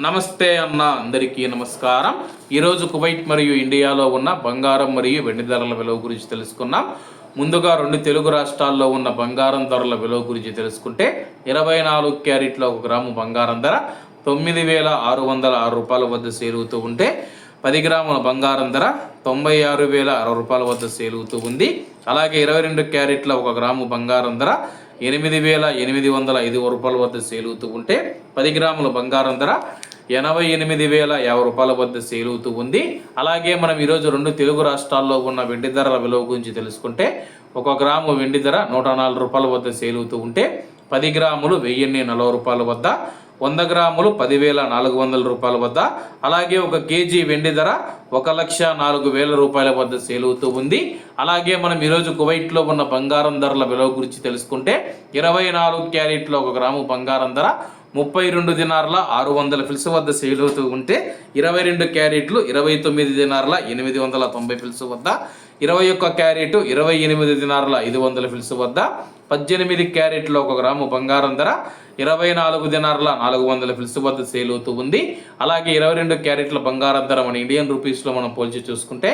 నమస్తే అన్న అందరికీ నమస్కారం. ఈరోజు కువైట్ మరియు ఇండియాలో ఉన్న బంగారం మరియు వెండి ధరల విలువ గురించి తెలుసుకున్నాం ముందుగా రెండు తెలుగు రాష్ట్రాల్లో ఉన్న బంగారం ధరల విలువ గురించి తెలుసుకుంటే ఇరవై నాలుగు క్యారెట్ల ఒక గ్రాము బంగారం ధర తొమ్మిది వేల ఆరు వందల ఆరు రూపాయల వద్ద సేలుతూ ఉంటే పది గ్రాముల బంగారం ధర తొంభై ఆరు వేల అరవై రూపాయల వద్ద సేలుతూ ఉంది. అలాగే ఇరవై రెండు క్యారెట్ల ఒక గ్రాము బంగారం ధర ఎనిమిది వేల ఎనిమిది వందల ఐదు రూపాయల వద్ద సేలుతూ ఉంటే పది గ్రాముల బంగారం ధర ఎనభై ఎనిమిది వేల యాభై రూపాయల వద్ద సేలుతూ ఉంది. అలాగే మనం ఈరోజు రెండు తెలుగు రాష్ట్రాల్లో ఉన్న వెండి ధరల విలువ గురించి తెలుసుకుంటే ఒక గ్రాము వెండి ధర నూట నాలుగు రూపాయల వద్ద సేలుతూ ఉంటే పది గ్రాములు వెయ్యిన్ని నలభై రూపాయల వద్ద వంద గ్రాములు పదివేల నాలుగు వందల రూపాయల వద్ద. అలాగే ఒక కేజీ వెండి ధర ఒక లక్ష నాలుగు వేల రూపాయల వద్ద సేలుతూ ఉంది. అలాగే మనం ఈరోజు కువైట్లో ఉన్న బంగారం ధరల విలువ గురించి తెలుసుకుంటే ఇరవై నాలుగు క్యారెట్ల ఒక గ్రాము బంగారం ధర ముప్పై రెండు దినార్ల ఆరు వందల ఫిల్స్ వద్ద సేల్ అవుతూ ఉంటే ఇరవై రెండు క్యారెట్లు ఇరవై తొమ్మిది దినార్ల ఎనిమిది వందల తొంభై ఫిల్స్ వద్ద ఇరవై ఒక్క క్యారెట్ ఇరవై ఎనిమిది దినార్ల ఐదు వందల ఫిల్స్ వద్ద పద్దెనిమిది క్యారెట్లు ఒక గ్రాము బంగారం ధర ఇరవై నాలుగు దినార్ల నాలుగు వందల ఫిల్స్ వద్ద సేల్ అవుతూ ఉంది. అలాగే ఇరవై రెండు క్యారెట్ల బంగారం ధర మన ఇండియన్ రూపీస్లో మనం పోల్చి చూసుకుంటే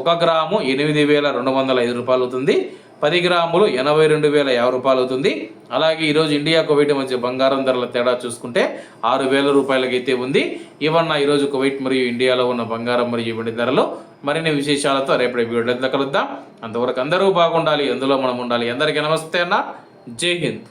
ఒక గ్రాము ఎనిమిది వేల రెండు వందల ఐదు రూపాయలు అవుతుంది. పది గ్రాములు ఎనభై రెండు వేల యాభై రూపాయలు అవుతుంది. అలాగే ఈరోజు ఇండియా కువైట్ మధ్య బంగారం ధరల తేడా చూసుకుంటే ఆరు వేల రూపాయలకైతే ఉంది. ఇవన్న ఈరోజు కువైట్ మరియు ఇండియాలో ఉన్న బంగారం మరియు వెండి ధరలు మరిన్ని విశేషాలతో రేపటి వీడియోలో కలుద్దాం. అంతవరకు అందరూ బాగుండాలి అందులో మనం ఉండాలి. అందరికీ నమస్తే అన్న. జై హింద్.